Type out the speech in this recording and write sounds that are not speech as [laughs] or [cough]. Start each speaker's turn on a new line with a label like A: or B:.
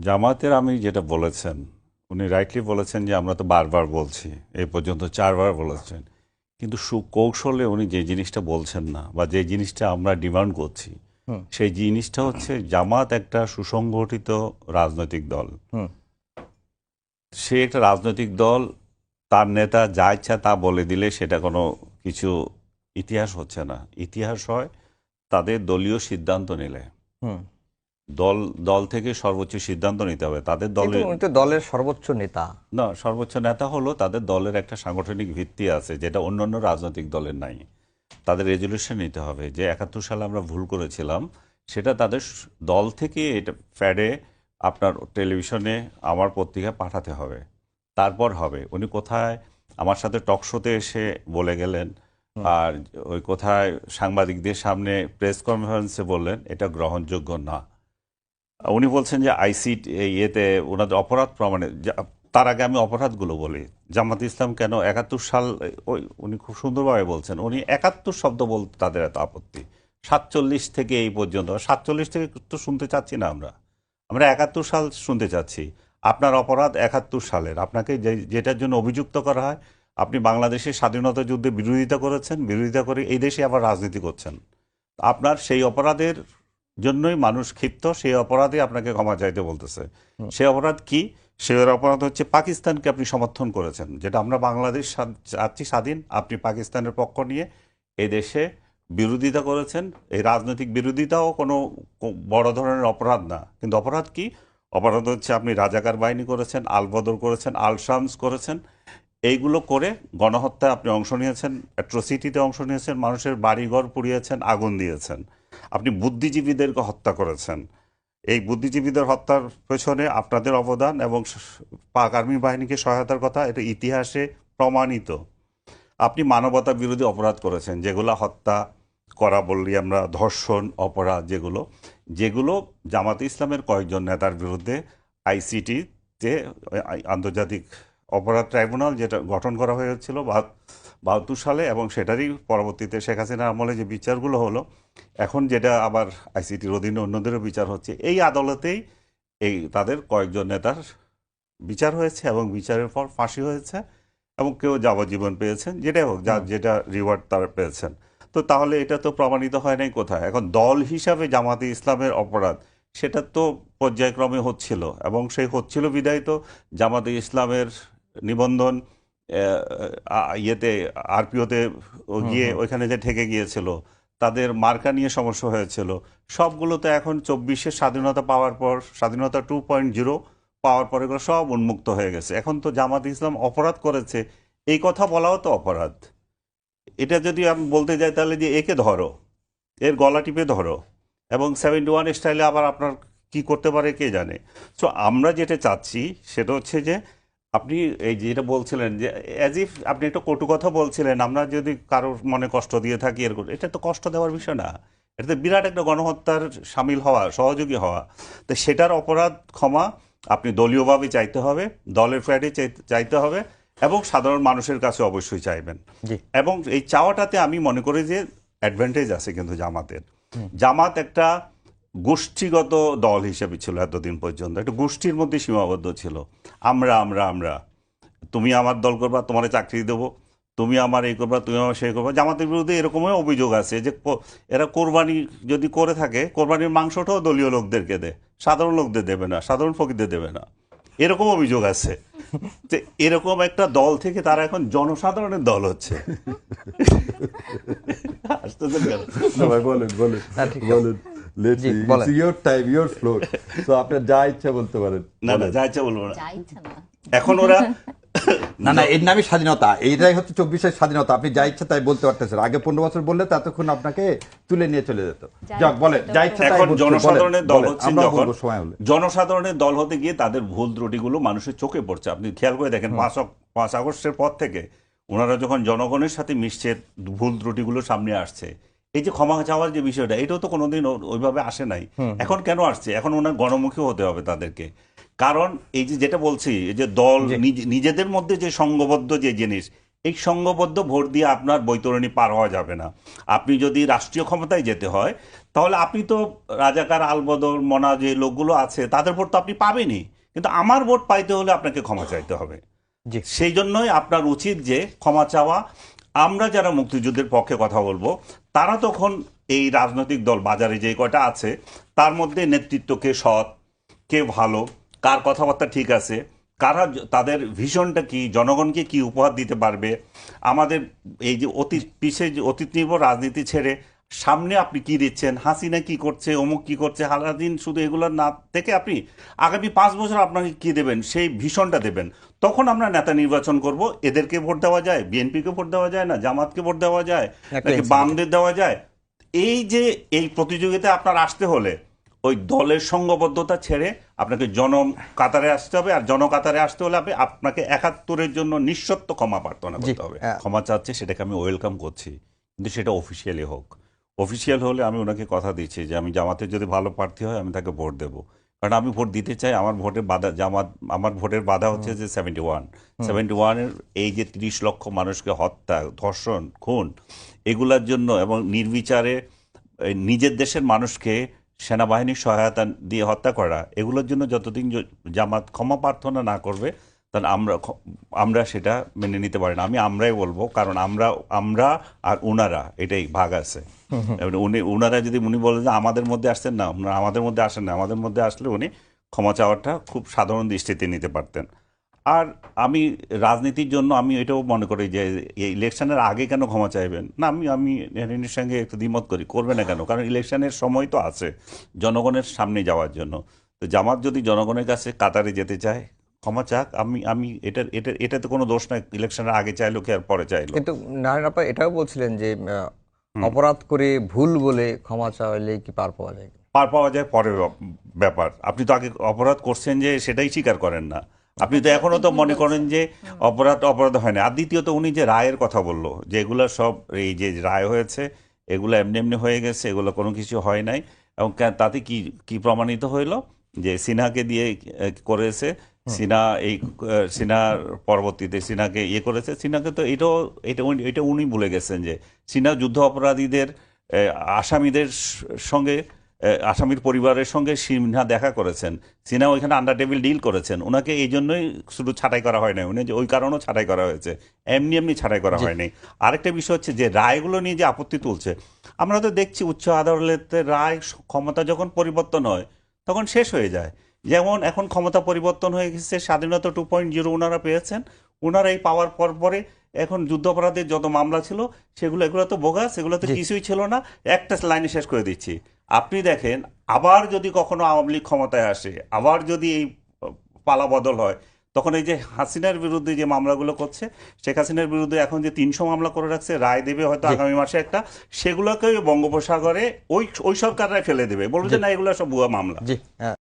A: জামাতের আমি যেটা বলেছেন উনি রাইটলি বলেছেন যে আমরা তো বারবার বলছি এই পর্যন্ত চারবার বলেছেন। কিন্তু সুকৌশলে উনি যে জিনিসটা বলছেন না বা যে জিনিসটা আমরা ডিমান্ড করছি সেই জিনিসটা হচ্ছে জামাত একটা সুসংগঠিত রাজনৈতিক দল।
B: হুম।
A: সে একটা রাজনৈতিক দল তার নেতা যা ইচ্ছা তা বলে দিলে সেটা কোনো কিছু ইতিহাস হচ্ছে না। ইতিহাস হয় তাদের দলীয় সিদ্ধান্ত নিলে।
B: হুম।
A: দল দল থেকে সর্বোচ্চ সিদ্ধান্ত নিতে হবে। তাদের দলের
B: উনি তো দলের সর্বোচ্চ নেতা।
A: না সর্বোচ্চ নেতা হলো তাদের দলের একটা সাংগঠনিক ভিত্তি আছে যেটা অন্যান্য রাজনৈতিক দলের নাই। তাদের রেজলিউশন নিতে হবে। যে একাত্তর সালে আমরা ভুল করেছিলাম সেটা তাদের দল থেকে এটা ফ্যাডে আপনার টেলিভিশনে আমার পত্রিকা পাঠাতে হবে। তারপর হবে উনি কোথায় আমার সাথে টক শোতে এসে বলে গেলেন আর ওই কোথায় সাংবাদিকদের সামনে প্রেস কনফারেন্সে বললেন এটা গ্রহণযোগ্য না। উনি বলছেন যে আইসি ইয়েতে ওনাদের অপরাধ প্রমাণে তার আগে আমি অপরাধগুলো বলি। জামাত ইসলাম কেন একাত্তর সাল ওই উনি খুব সুন্দরভাবে বলছেন, উনি একাত্তর শব্দ বলতে তাদের এত আপত্তি। সাতচল্লিশ থেকে এই পর্যন্ত, সাতচল্লিশ থেকে তো শুনতে চাচ্ছি না আমরা। আমরা একাত্তর সাল শুনতে চাচ্ছি। আপনার অপরাধ একাত্তর সালের। আপনাকে যে- যেটার জন্য অভিযুক্ত করা হয়, আপনি বাংলাদেশের স্বাধীনতা যুদ্ধে বিরোধিতা করেছেন, বিরোধিতা করে এই দেশে আবার রাজনীতি করছেন। আপনার সেই অপরাধের জন্যই মানুষ ক্ষিপ্ত, সেই অপরাধে আপনাকে ক্ষমা চাইতে বলতেছে। সে অপরাধ কি? সে অপরাধ হচ্ছে পাকিস্তানকে আপনি সমর্থন করেছেন, যেটা আমরা বাংলাদেশ চাচ্ছি স্বাধীন, আপনি পাকিস্তানের পক্ষ নিয়ে এই দেশে বিরোধিতা করেছেন। এই রাজনৈতিক বিরোধিতাও কোনো বড় ধরনের অপরাধ না। কিন্তু অপরাধ কি? অপরাধ হচ্ছে আপনি রাজাকার বাহিনী করেছেন, আলবদর করেছেন, আলশামস করেছেন। এইগুলো করে গণহত্যায় আপনি অংশ নিয়েছেন, অ্যাট্রোসিটিতে অংশ নিয়েছেন, মানুষের বাড়িঘর পুড়িয়েছেন, আগুন দিয়েছেন। আপনি বুদ্ধিজীবীদেরকে হত্যা করেছেন। এই বুদ্ধিজীবীদের হত্যার পেছনে আপনাদের অবদান এবং পাক আর্মি বাহিনীকে সহায়তার কথা এটা ইতিহাসে প্রমাণিত। আপনি মানবতা বিরোধী অপরাধ করেছেন, যেগুলো হত্যা করা বললি আমরা, ধর্ষণ, অপরাধ যেগুলো যেগুলো জামাতে ইসলামের কয়েকজন নেতার বিরুদ্ধে আইসিটিতে আন্তর্জাতিক অপরাধ ট্রাইব্যুনাল যেটা গঠন করা হয়েছিল বাহাত্তর সালে এবং সেটারই পরবর্তীতে শেখ হাসিনার আমলে যে বিচারগুলো হলো এখন যেটা আবার আইসিটির অধীনে অন্যদেরও বিচার হচ্ছে এই আদালতেই এই তাদের কয়েকজন নেতার বিচার হয়েছে এবং বিচারের পর ফাঁসি হয়েছে এবং কেউ যাবজ্জীবন পেয়েছেন যেটাই হোক যা যেটা রিওয়ার্ড তারা পেয়েছেন। তো তাহলে এটা তো প্রমাণিত হয় নাই কোথায়? এখন দল হিসাবে জামাতে ইসলামের অপরাধ সেটা তো পর্যায়ক্রমে হচ্ছিল এবং সেই হচ্ছিল বিদায় তো জামাতে ইসলামের নিবন্ধন ইয়েতে আরপিওতে গিয়ে ওইখানে যে ঠেকে গিয়েছিল তাদের মার্কা নিয়ে সমস্যা হয়েছিল। সবগুলো তো এখন চব্বিশের স্বাধীনতা পাওয়ার পর স্বাধীনতা টু পয়েন্ট জিরো পাওয়ার পরে এগুলো সব উন্মুক্ত হয়ে গেছে। এখন তো জামাত ইসলাম অপরাধ করেছে এই কথা বলাও তো অপরাধ। এটা যদি আমি বলতে যাই তাহলে যে একে ধরো এর গলা টিপে ধরো এবং সেভেন্টি ওয়ান স্টাইলে আবার আপনার কি করতে পারে কে জানে? সো আমরা যেটা চাচ্ছি সেটা হচ্ছে যে আপনি এই যেটা বলছিলেন যে অ্যাজ ইফ আপনি একটা কটু কথা বলছিলেন আমরা যদি কারোর মনে কষ্ট দিয়ে থাকি এরকম এটা তো কষ্ট দেওয়ার বিষয় না। এটা তো বিরাট একটা গণহত্যার সামিল হওয়া সহযোগী হওয়া। তো সেটার অপরাধ ক্ষমা আপনি দলীয়ভাবে চাইতে হবে দলের ফ্ল্যাটে চাইতে হবে এবং সাধারণ মানুষের কাছে অবশ্যই চাইবেন। এবং এই চাওয়াটাতে আমি মনে করি যে অ্যাডভান্টেজ আছে কিন্তু জামাতের। জামাত একটা গোষ্ঠীগত দল হিসেবে ছিল এতদিন পর্যন্ত। একটা গোষ্ঠীর মধ্যে সীমাবদ্ধ ছিল। আমরা আমরা আমরা। তুমি আমার দল করবা, তোমার চাকরি দেবো। তুমি আমার এই করবা, তুমি আমার সেই করবা। জামাতের বিরুদ্ধে এরকমই অভিযোগ আছে যে এরা কোরবানি যদি করে থাকে, কোরবানির মাংসটাও দলীয় লোকদেরকে দেয়। সাধারণ লোকদের দেবে না, সাধারণ ফকিদের দেবে না। এরকম অভিযোগ আছে। যে এরকম একটা দল থেকে তারা এখন জনসাধারণের দল হচ্ছে।
C: বলেন বলেন। বলেন। তো আপনার যা ইচ্ছা বলতে পারেন।
A: না না যা ইচ্ছা বলব না।
D: না
A: এখন ওরা [laughs]
C: না না এর নামই স্বাধীনতা। এইটাই হচ্ছে চব্বিশের স্বাধীনতা। আপনি যা ইচ্ছা তাই বলতে পারতেছেন। আগে পনেরো বছর বললে ততক্ষণ আপনাকে তুলে নিয়ে চলে যেত। যাক
D: তাই
C: যা ইচ্ছা
A: এখন জনসাধারণের দল
C: আমরাও
A: যখন
C: সময় হলে।
A: জনসাধারণের দল হতে গিয়ে তাদের ভুল ত্রুটিগুলো মানুষের চোখে পড়ছে। আপনি খেয়াল করে দেখেন পাঁচ পাঁচ আগস্টের পর থেকে ওনারা যখন জনগণের সাথে মিশছে ভুল ত্রুটিগুলো সামনে আসছে। এই যে ক্ষমা চাওয়ার যে বিষয়টা এটাও তো কোনোদিন ওইভাবে আসে নাই। এখন কেন আসছে? এখন ওনার গণমুখী হতে হবে তাদেরকে। কারণ এই যে যেটা বলছি এই যে দল নিজেদের মধ্যে যে সংঘবদ্ধ যে জিনিস এই সংঘবদ্ধ ভোট দিয়ে আপনার বৈতরণী পার হওয়া যাবে না। আপনি যদি রাষ্ট্রীয় ক্ষমতায় যেতে হয় তাহলে আপনি তো রাজাকার আলবদর মনা যে লোকগুলো আছে তাদের ভোট তো আপনি পাবেনই। কিন্তু আমার ভোট পাইতে হলে আপনাকে ক্ষমা চাইতে হবে। সেই জন্যই আপনার উচিত যে ক্ষমা চাওয়া আমরা যারা মুক্তিযুদ্ধের পক্ষে কথা বলব, তারা তখন এই রাজনৈতিক দল, বাজারে যে কয়টা আছে, তার মধ্যে নেতৃত্ব কে সৎ, কে ভালো, কার কথাবার্তা ঠিক আছে, কারা তাদের ভিশনটা কি, জনগণকে কি উপহার দিতে পারবে, আমাদের এই যে অতীত পিছিয়ে অতীত নির্ভর রাজনীতি ছেড়ে সামনে আপনি কি দিচ্ছেন? হাসিনা কি করছে? অমুক কি করছে? হালাদিন শুধু এগুলো না থেকে আপনি আগামী পাঁচ বছর আপনাকে কি দেবেন? সেই ভীষণটা দেবেন। তখন আমরা নেতা নির্বাচন করব। এদেরকে ভোট দেওয়া যায়? বিএনপিকে ভোট দেওয়া যায় না? জামাতকে ভোট দেওয়া যায়? নাকি বামদের দেওয়া যায়? এই যে এই প্রতিযোগিতায় আপনার আসতে হলে ওই দলের সঙ্গবদ্ধতা ছেড়ে আপনাকে জন কাতারে আসতে হবে। আর জনকাতারে আসতে হলে আপনি আপনাকে একাত্তরের জন্য নিঃসত্ব ক্ষমা প্রার্থনা করতে হবে। ক্ষমা চাচ্ছে সেটাকে আমি ওয়েলকাম করছি। কিন্তু সেটা অফিসিয়ালি হোক। অফিসিয়াল হলে আমি ওনাকে কথা দিচ্ছি যে আমি জামাতের যদি ভালো প্রার্থী হয় আমি তাকে ভোট দেবো। কারণ আমি ভোট দিতে চাই আমার ভোটের বাধা জামাত আমার ভোটের বাধা হচ্ছে যে সেভেন্টি ওয়ান সেভেন্টি ওয়ানের এই যে তিরিশ লক্ষ মানুষকে হত্যা ধর্ষণ খুন এগুলার জন্য এবং নির্বিচারে নিজের দেশের মানুষকে সেনাবাহিনীর সহায়তা দিয়ে হত্যা করা এগুলোর জন্য যতদিন জামাত ক্ষমা প্রার্থনা না করবে তাহলে আমরা আমরা সেটা মেনে নিতে পারি না। আমি আমরাই বলব, কারণ আমরা আমরা আর উনারা, এটাই ভাগ আছে। উনি, উনারা যদি উনি বলেন যে আমাদের মধ্যে আসছেন না আমাদের মধ্যে আসেন না, আমাদের মধ্যে আসলে উনি ক্ষমা চাওয়াটা খুব সাধারণ দৃষ্টিতে নিতে পারতেন। আর আমি রাজনীতির জন্য আমি এটাও মনে করি যে ইলেকশনের আগে কেন ক্ষমা চাইবেন? না, আমি আমি নেহরিনের সঙ্গে একটু দ্বিমত করি, করবে না কেন? কারণ ইলেকশনের সময় তো আছে, জনগণের সামনে যাওয়ার জন্য। তো জামাত যদি জনগণের কাছে কাতারে যেতে চায় ক্ষমা চাক আমি আমি এটার এটা এটাতে কোনো দোষ নাই ইলেকশনের আগে চাইলো কি আর পরে চাইলো।
B: কিন্তু নারায়ণ আপা এটাও বলছিলেন যে অপরাধ করে ভুল বলে ক্ষমা চাইলে কি পার পাওয়া যায়?
A: পার পাওয়া যায় পরের ব্যাপার। আপনি তো আগে অপরাধ করছেন যে সেটাই স্বীকার করেন না। আপনি তো এখনও তো মনে করেন যে অপরাধ অপরাধ হয় না। আর দ্বিতীয়ত উনি যে রায়ের কথা বলল যে এগুলো সব এই যে রায় হয়েছে এগুলো এমনি এমনি হয়ে গেছে এগুলো কোনো কিছু হয় নাই। এবং তাতে কি কি প্রমাণিত হইল? যে সিনহাকে দিয়ে করেছে সিনহা এই সিনহার পরবর্তীতে সিনহাকে ইয়ে করেছে। সিনহাকে তো এটাও এটা উনি- এটা উনি ভুলে গেছেন যে সিনহা যুদ্ধ অপরাধীদের আসামিদের সঙ্গে আসামির পরিবারের সঙ্গে সিনহা দেখা করেছেন। সিনহা ওইখানে আন্ডার টেবিল ডিল করেছেন। ওনাকে এই জন্যই শুধু ছাঁটাই করা হয় না উনি যে ওই কারণেও ছাঁটাই করা হয়েছে। এমনি এমনি ছাঁটাই করা হয়নি। আরেকটা বিষয় হচ্ছে যে রায়গুলো নিয়ে যে আপত্তি তুলছে আমরা তো দেখছি উচ্চ আদালতের রায় ক্ষমতা যখন পরিবর্তন হয় তখন শেষ হয়ে যায়। যেমন এখন ক্ষমতা পরিবর্তন হয়ে গেছে স্বাধীনতা টু পয়েন্ট জিরো ওনারা পেয়েছেন। ওনারা এই পাওয়ার পর পরে এখন যুদ্ধাপরাধের যত মামলা ছিল সেগুলো এগুলো তো বোগাস এগুলো তো কিছুই ছিল না। একটা লাইনে শেষ করে দিচ্ছি। আপনি দেখেন আবার যদি কখনো আওয়ামী লীগ ক্ষমতায় আসে আবার যদি এই পালা বদল হয় তখন এই যে হাসিনার বিরুদ্ধে যে মামলাগুলো করছে শেখ হাসিনার বিরুদ্ধে এখন যে তিনশো মামলা করে রাখছে রায় দেবে হয়তো আগামী মাসে একটা সেগুলোকে বঙ্গোপসাগরে ওই ওই সরকাররাই ফেলে দেবে। বলবে যে না এগুলো সব ভুয়া মামলা।
B: জি হ্যাঁ।